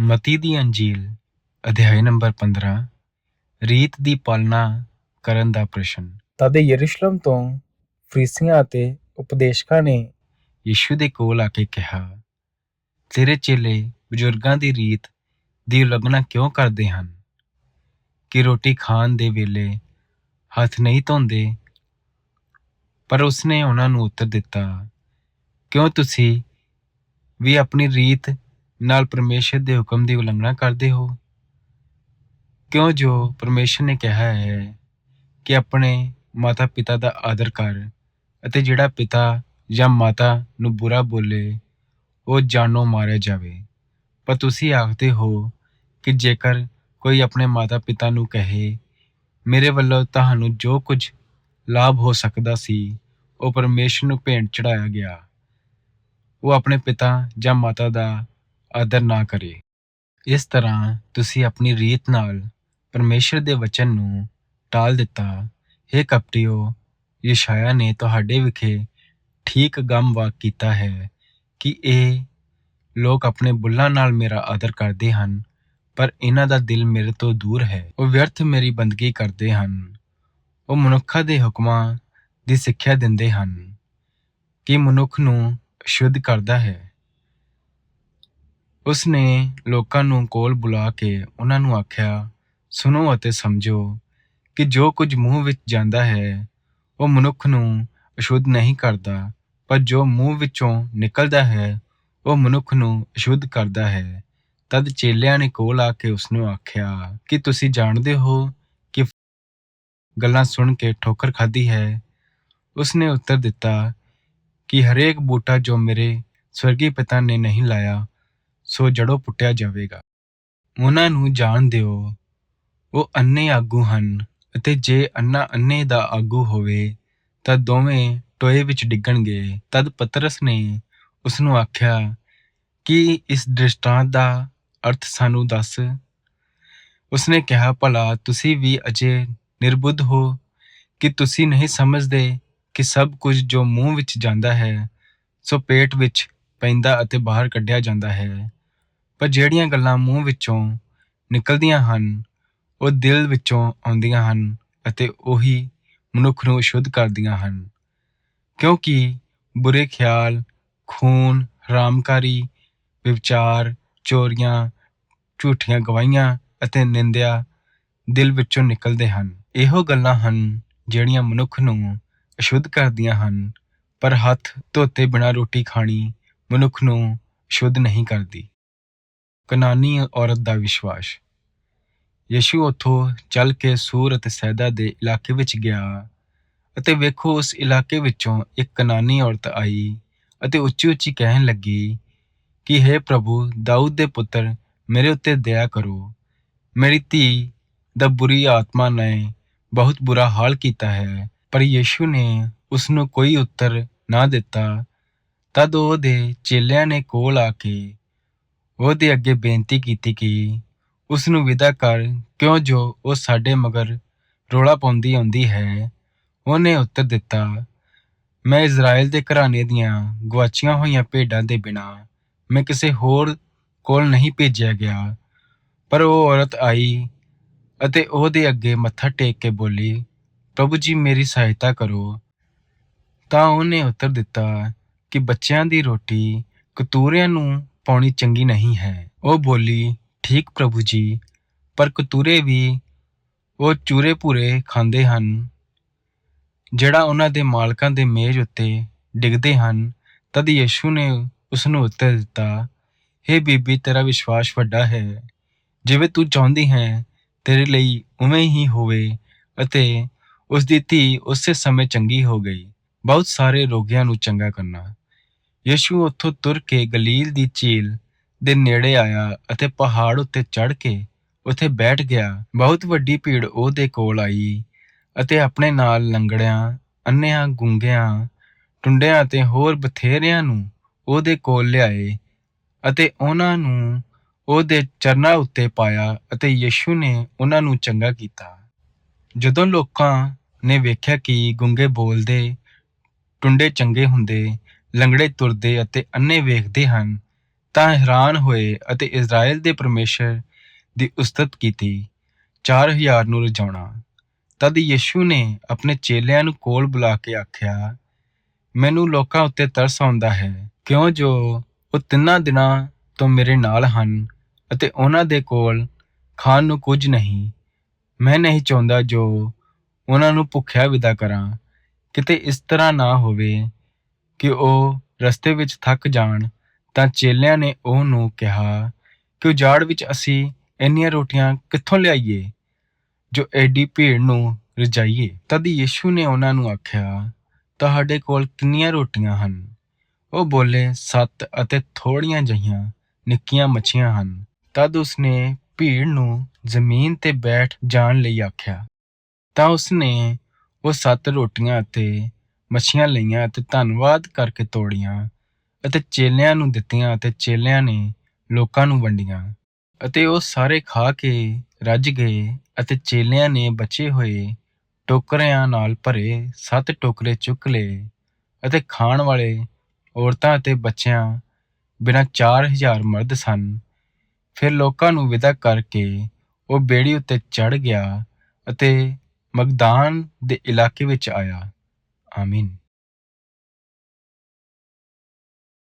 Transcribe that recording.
ਮਤੀ ਦੀ ਅੰਜੀਲ ਅਧਿਆਇ ਨੰਬਰ 15 ਰੀਤ ਦੀ ਪਾਲਣਾ ਕਰਨ ਦਾ ਪ੍ਰਸ਼ਨ। ਤਦ ਯਰੂਸ਼ਲਮ ਤੋਂ ਫਰੀਸੀਆਂ ਅਤੇ ਉਪਦੇਸ਼ਕਾਂ ਨੇ ਯੀਸ਼ੂ ਦੇ ਕੋਲ ਆ ਕੇ ਕਿਹਾ ਤੇਰੇ ਚੇਲੇ ਬਜ਼ੁਰਗਾਂ ਦੀ ਰੀਤ ਦੀ ਉਲੰਘਣਾ ਕਿਉਂ ਕਰਦੇ ਹਨ? ਕਿ ਰੋਟੀ ਖਾਣ ਦੇ ਵੇਲੇ ਹੱਥ ਨਹੀਂ ਧੋਂਦੇ? ਪਰ ਉਸਨੇ ਉਹਨਾਂ ਨੂੰ ਉੱਤਰ ਦਿੱਤਾ ਕਿਉਂ ਤੁਸੀਂ ਵੀ ਆਪਣੀ ਰੀਤ ਨਾਲ ਪਰਮੇਸ਼ਰ ਦੇ ਹੁਕਮ ਦੀ ਉਲੰਘਣਾ ਕਰਦੇ ਹੋ। ਕਿਉਂ ਜੋ ਪਰਮੇਸ਼ਰ ਨੇ ਕਿਹਾ ਹੈ ਕਿ ਆਪਣੇ ਮਾਤਾ ਪਿਤਾ ਦਾ ਆਦਰ ਕਰ ਅਤੇ ਜਿਹੜਾ ਪਿਤਾ ਜਾਂ ਮਾਤਾ ਨੂੰ ਬੁਰਾ ਬੋਲੇ, ਉਹ ਜਾਨੋਂ ਮਾਰਿਆ ਜਾਵੇ। ਪਰ ਤੁਸੀਂ ਆਖਦੇ ਹੋ ਕਿ ਜੇਕਰ ਕੋਈ ਆਪਣੇ ਮਾਤਾ ਪਿਤਾ ਨੂੰ ਕਹੇ, ਮੇਰੇ ਵੱਲੋਂ ਤੁਹਾਨੂੰ ਜੋ ਕੁਝ ਲਾਭ ਹੋ ਸਕਦਾ ਸੀ, ਉਹ ਪਰਮੇਸ਼ਰ ਨੂੰ ਭੇਂਟ ਚੜਾਇਆ ਗਿਆ। ਉਹ ਆਪਣੇ ਪਿਤਾ ਜਾਂ ਮਾਤਾ ਦਾ ਆਦਰ ਨਾ ਕਰੇ। ਇਸ ਤਰ੍ਹਾਂ ਤੁਸੀਂ ਆਪਣੀ ਰੀਤ ਨਾਲ ਪਰਮੇਸ਼ਰ ਦੇ ਵਚਨ ਨੂੰ ਟਾਲ ਦਿੱਤਾ। हे ਕਪਟਿਓ, ਯਸ਼ਾਇਆ ਨੇ ਤੁਹਾਡੇ ਵਿਖੇ ਠੀਕ ਗਮ ਵਾਕ ਕੀਤਾ ਹੈ ਕਿ ਇਹ ਲੋਕ ਆਪਣੇ ਬੁੱਲਾਂ ਨਾਲ ਮੇਰਾ ਆਦਰ ਕਰਦੇ ਹਨ, ਪਰ ਇਹਨਾਂ ਦਾ ਦਿਲ ਮੇਰੇ ਤੋਂ ਦੂਰ ਹੈ। ਉਹ ਵਿਅਰਥ ਮੇਰੀ ਬੰਦਗੀ ਕਰਦੇ ਹਨ। ਉਹ ਮਨੁੱਖਾਂ ਦੇ ਹੁਕਮਾਂ ਦੀ ਸਿੱਖਿਆ ਦਿੰਦੇ ਹਨ ਕਿ ਮਨੁੱਖ ਨੂੰ ਸ਼ੁੱਧ ਕਰਦਾ ਹੈ। ਉਸ ਨੇ ਲੋਕਾਂ ਨੂੰ ਕੋਲ ਬੁਲਾ ਕੇ ਉਹਨਾਂ ਨੂੰ ਆਖਿਆ, ਸੁਣੋ ਅਤੇ ਸਮਝੋ ਕਿ ਜੋ ਕੁਝ ਮੂੰਹ ਵਿੱਚ ਜਾਂਦਾ ਹੈ, ਉਹ ਮਨੁੱਖ ਨੂੰ ਅਸ਼ੁੱਧ ਨਹੀਂ ਕਰਦਾ, ਪਰ ਜੋ ਮੂੰਹ ਵਿੱਚੋਂ ਨਿਕਲਦਾ ਹੈ, ਉਹ ਮਨੁੱਖ ਨੂੰ ਅਸ਼ੁੱਧ ਕਰਦਾ ਹੈ। ਤਦ ਚੇਲਿਆਂ ਨੇ ਕੋਲ ਆ ਕੇ ਉਸ ਨੂੰ ਆਖਿਆ, ਕਿ ਤੁਸੀਂ ਜਾਣਦੇ ਹੋ ਕਿ ਗੱਲਾਂ ਸੁਣ ਕੇ ਠੋਕਰ ਖਾਧੀ ਹੈ। ਉਸ ਨੇ ਉੱਤਰ ਦਿੱਤਾ ਕਿ ਹਰੇਕ ਬੂਟਾ ਜੋ ਮੇਰੇ ਸਵਰਗੀ ਪਿਤਾ ਨੇ ਨਹੀਂ ਲਾਇਆ ਸੋ ਜੜੋਂ ਪੁੱਟਿਆ ਜਾਵੇਗਾ। ਉਹਨਾਂ ਨੂੰ ਜਾਣ ਦਿਓ। ਉਹ ਅੰਨੇ ਆਗੂ ਹਨ ਅਤੇ ਜੇ ਅੰਨਾ ਅੰਨੇ ਦਾ ਆਗੂ ਹੋਵੇ, ਤਾਂ ਦੋਵੇਂ ਟੋਏ ਵਿੱਚ ਡਿੱਗਣਗੇ। ਤਦ ਪਤਰਸ ਨੇ ਉਸ ਨੂੰ ਆਖਿਆ, ਕਿ ਇਸ ਦ੍ਰਿਸ਼ਟਾਂਤ ਦਾ ਅਰਥ ਸਾਨੂੰ ਦੱਸ? ਉਸਨੇ ਕਿਹਾ, ਭਲਾ, ਤੁਸੀਂ ਵੀ ਅਜੇ ਨਿਰਬੁੱਧ ਹੋ ਕਿ ਤੁਸੀਂ ਨਹੀਂ ਸਮਝਦੇ ਕਿ ਸਭ ਕੁਝ ਜੋ ਮੂੰਹ ਵਿੱਚ ਜਾਂਦਾ ਹੈ, ਸੋ ਪੇਟ ਵਿੱਚ ਪੈਂਦਾ ਅਤੇ ਬਾਹਰ ਕੱਢਿਆ ਜਾਂਦਾ ਹੈ। ਪਰ ਜਿਹੜੀਆਂ ਗੱਲਾਂ ਮੂੰਹ ਵਿੱਚੋਂ ਨਿਕਲਦੀਆਂ ਹਨ, ਉਹ ਦਿਲ ਵਿੱਚੋਂ ਆਉਂਦੀਆਂ ਹਨ ਅਤੇ ਉਹੀ ਮਨੁੱਖ ਨੂੰ ਅਸ਼ੁੱਧ ਕਰਦੀਆਂ ਹਨ। ਕਿਉਂਕਿ ਬੁਰੇ ਖਿਆਲ, ਖੂਨ, ਹਰਾਮਕਾਰੀ ਵਿਚਾਰ ਚੋਰੀਆਂ, ਝੂਠੀਆਂ ਗਵਾਹੀਆਂ ਅਤੇ ਨਿੰਦਿਆ ਦਿਲ ਵਿੱਚੋਂ ਨਿਕਲਦੇ ਹਨ। ਇਹੋ ਗੱਲਾਂ ਹਨ ਜਿਹੜੀਆਂ ਮਨੁੱਖ ਨੂੰ ਅਸ਼ੁੱਧ ਕਰਦੀਆਂ ਹਨ, ਪਰ ਹੱਥ ਧੋਤੇ ਬਿਨਾਂ ਰੋਟੀ ਖਾਣੀ ਮਨੁੱਖ ਨੂੰ ਸ਼ੁੱਧ ਨਹੀਂ ਕਰਦੀ। ਕਨਾਨੀ ਔਰਤ ਦਾ ਵਿਸ਼ਵਾਸ। ਯਿਸੂ ਉੱਥੋਂ ਚੱਲ ਕੇ ਸੂਰ ਅਤੇ ਸੈਦਾ ਦੇ ਇਲਾਕੇ ਵਿੱਚ ਗਿਆ ਅਤੇ ਵੇਖੋ ਉਸ ਇਲਾਕੇ ਵਿੱਚੋਂ ਇੱਕ ਕਨਾਨੀ ਔਰਤ ਆਈ ਅਤੇ ਉੱਚੀ ਉੱਚੀ ਕਹਿਣ ਲੱਗੀ, ਕਿ हे ਪ੍ਰਭੂ, ਦਾਊਦ ਦੇ ਪੁੱਤਰ, ਮੇਰੇ ਉੱਤੇ ਦਇਆ ਕਰੋ। ਮੇਰੀ ਧੀ ਦਾ ਬੁਰੀ ਆਤਮਾ ਨੇ ਬਹੁਤ ਬੁਰਾ ਹਾਲ ਕੀਤਾ ਹੈ, ਪਰ ਯਿਸੂ ਨੇ ਉਸ ਨੂੰ ਕੋਈ ਉੱਤਰ ਨਾ ਦਿੱਤਾ। ਤਦ ਉਹਦੇ ਚੇਲਿਆਂ ਨੇ ਕੋਲ ਆ ਕੇ ਉਹਦੇ ਅੱਗੇ ਬੇਨਤੀ ਕੀਤੀ ਕਿ ਉਸ ਨੂੰ ਵਿਦਾ ਕਰ, ਕਿਉਂ ਜੋ ਉਹ ਸਾਡੇ ਮਗਰ ਰੋਲਾ ਪਾਉਂਦੀ ਆਉਂਦੀ ਹੈ, ਉਹਨੇ ਉੱਤਰ ਦਿੱਤਾ, ਮੈਂ ਇਜ਼ਰਾਈਲ ਦੇ ਘਰਾਣੇ ਦੀਆਂ ਗਵਾਚੀਆਂ ਹੋਈਆਂ ਭੇਡਾਂ ਦੇ ਬਿਨਾ ਮੈਂ ਕਿਸੇ ਹੋਰ ਕੋਲ ਨਹੀਂ ਭੇਜਿਆ ਗਿਆ। ਪਰ ਉਹ ਔਰਤ ਆਈ ਅਤੇ ਉਹਦੇ ਅੱਗੇ ਮੱਥਾ ਟੇਕ ਕੇ ਬੋਲੀ, ਪ੍ਰਭੂ ਜੀ, ਮੇਰੀ ਸਹਾਇਤਾ ਕਰੋ। ਤਾਂ ਉਹਨੇ ਉੱਤਰ ਦਿੱਤਾ ਕਿ ਬੱਚਿਆਂ ਦੀ ਰੋਟੀ ਕਤੂਰਿਆਂ ਨੂੰ ਪਾਉਣੀ ਚੰਗੀ ਨਹੀਂ ਹੈ। ਉਹ ਬੋਲੀ, ਠੀਕ ਪ੍ਰਭੂ ਜੀ, ਪਰ ਕਤੂਰੇ ਵੀ ਉਹ ਚੂਰੇ ਭੂਰੇ ਖਾਂਦੇ ਹਨ, ਜਿਹੜਾ ਉਹਨਾਂ ਦੇ ਮਾਲਕਾਂ ਦੇ ਮੇਜ਼ ਉੱਤੇ ਡਿੱਗਦੇ ਹਨ, ਤਦ ਯਿਸੂ ਨੇ ਉਸ ਨੂੰ ਉੱਤਰ ਦਿੱਤਾ हे ਬੀਬੀ, ਤੇਰਾ ਵਿਸ਼ਵਾਸ ਵੱਡਾ ਹੈ। ਜਿਵੇਂ ਤੂੰ ਚਾਹੁੰਦੀ ਹੈ, ਤੇਰੇ ਲਈ ਉਵੇਂ ਹੀ ਹੋਵੇ ਅਤੇ ਉਸ ਦੀ ਧੀ ਉਸੇ ਸਮੇਂ ਚੰਗੀ ਹੋ ਗਈ। ਬਹੁਤ ਸਾਰੇ ਰੋਗੀਆਂ ਨੂੰ ਚੰਗਾ ਕਰਨਾ। ਯਿਸੂ ਉੱਥੋਂ ਤੁਰ ਕੇ ਗਲੀਲ ਦੀ ਝੀਲ ਦੇ ਨੇੜੇ ਆਇਆ ਅਤੇ ਪਹਾੜ ਉੱਤੇ ਚੜ੍ਹ ਕੇ ਉੱਥੇ ਬੈਠ ਗਿਆ। ਬਹੁਤ ਵੱਡੀ ਭੀੜ ਉਹਦੇ ਕੋਲ ਆਈ ਅਤੇ ਆਪਣੇ ਨਾਲ ਲੰਗੜਿਆਂ ਅੰਨਿਆਂ ਗੁੰਗਿਆਂ, ਟੁੰਡਿਆਂ ਅਤੇ ਹੋਰ ਬਥੇਰਿਆਂ ਨੂੰ ਉਹਦੇ ਕੋਲ ਲਿਆਏ ਅਤੇ ਉਹਨਾਂ ਨੂੰ ਉਹਦੇ ਚਰਨਾਂ ਉੱਤੇ ਪਾਇਆ ਅਤੇ ਯਿਸੂ ਨੇ ਉਹਨਾਂ ਨੂੰ ਚੰਗਾ ਕੀਤਾ। ਜਦੋਂ ਲੋਕਾਂ ਨੇ ਵੇਖਿਆ ਕਿ ਗੁੰਗੇ ਬੋਲਦੇ, ਟੁੰਡੇ ਚੰਗੇ ਹੁੰਦੇ ਲੰਗੜੇ ਤੁਰਦੇ ਅਤੇ ਅੰਨੇ ਵੇਖਦੇ ਹਨ, ਤਾਂ ਹੈਰਾਨ ਹੋਏ ਅਤੇ ਇਜ਼ਰਾਈਲ ਦੇ ਪਰਮੇਸ਼ਰ ਦੀ ਉਸਤਤ ਕੀਤੀ 4000 ਨੂੰ ਰਜਾਉਣਾ। ਤਦ ਯਿਸੂ ਨੇ ਆਪਣੇ ਚੇਲਿਆਂ ਨੂੰ ਕੋਲ ਬੁਲਾ ਕੇ ਆਖਿਆ, ਮੈਨੂੰ ਲੋਕਾਂ ਉੱਤੇ ਤਰਸ ਆਉਂਦਾ ਹੈ, ਕਿਉਂ ਜੋ ਉਹ ਤਿੰਨਾਂ ਦਿਨਾਂ ਤੋਂ ਮੇਰੇ ਨਾਲ ਹਨ ਅਤੇ ਉਹਨਾਂ ਦੇ ਕੋਲ ਖਾਣ ਨੂੰ ਕੁਝ ਨਹੀਂ। ਮੈਂ ਨਹੀਂ ਚਾਹੁੰਦਾ ਜੋ ਉਹਨਾਂ ਨੂੰ ਭੁੱਖਿਆ ਵਿਦਾ ਕਰਾਂ, ਕਿਤੇ ਇਸ ਤਰ੍ਹਾਂ ਨਾ ਹੋਵੇ ਕਿ ਉਹ ਰਸਤੇ ਵਿੱਚ ਥੱਕ ਜਾਣ, ਤਾਂ ਚੇਲਿਆਂ ਨੇ ਉਹਨੂੰ ਕਿਹਾ ਕਿ ਉਜਾੜ ਵਿੱਚ ਅਸੀਂ ਇੰਨੀਆਂ ਰੋਟੀਆਂ ਕਿੱਥੋਂ ਲਿਆਈਏ, ਜੋ ਐਡੀ ਭੀੜ ਨੂੰ ਰਜਾਈਏ। ਤਦ ਯਿਸੂ ਨੇ ਉਹਨਾਂ ਨੂੰ ਆਖਿਆ, ਤੁਹਾਡੇ ਕੋਲ ਕਿੰਨੀਆਂ ਰੋਟੀਆਂ ਹਨ? ਉਹ ਬੋਲੇ, ਸੱਤ ਅਤੇ ਥੋੜੀਆਂ ਜਿਹੀਆਂ ਨਿੱਕੀਆਂ ਮੱਛੀਆਂ ਹਨ। ਤਦ ਉਸਨੇ ਭੀੜ ਨੂੰ ਜ਼ਮੀਨ ਤੇ ਬੈਠ ਜਾਣ ਲਈ ਆਖਿਆ। ਤਾਂ ਉਸਨੇ ਉਹ ਸੱਤ ਰੋਟੀਆਂ ਅਤੇ ਮੱਛੀਆਂ ਲਈਆਂ ਅਤੇ ਧੰਨਵਾਦ ਕਰਕੇ ਤੋੜੀਆਂ ਅਤੇ ਚੇਲਿਆਂ ਨੂੰ ਦਿੱਤੀਆਂ ਅਤੇ ਚੇਲਿਆਂ ਨੇ ਲੋਕਾਂ ਨੂੰ ਵੰਡੀਆਂ ਅਤੇ ਉਹ ਸਾਰੇ ਖਾ ਕੇ, ਰੱਜ ਗਏ ਅਤੇ ਚੇਲਿਆਂ ਨੇ ਬਚੇ ਹੋਏ ਟੋਕਰਿਆਂ ਨਾਲ ਭਰੇ ਸੱਤ ਟੋਕਰੇ ਚੁੱਕ ਲਏ ਅਤੇ ਖਾਣ ਵਾਲੇ ਔਰਤਾਂ ਅਤੇ ਬੱਚਿਆਂ ਬਿਨਾਂ 4000 ਮਰਦ ਸਨ। ਫਿਰ ਲੋਕਾਂ ਨੂੰ ਵਿਦਾ ਕਰਕੇ ਉਹ ਬੇੜੀ ਉੱਤੇ ਚੜ ਗਿਆ ਅਤੇ ਮਗਦਾਨ ਦੇ ਇਲਾਕੇ ਵਿੱਚ ਆਇਆ। Amin.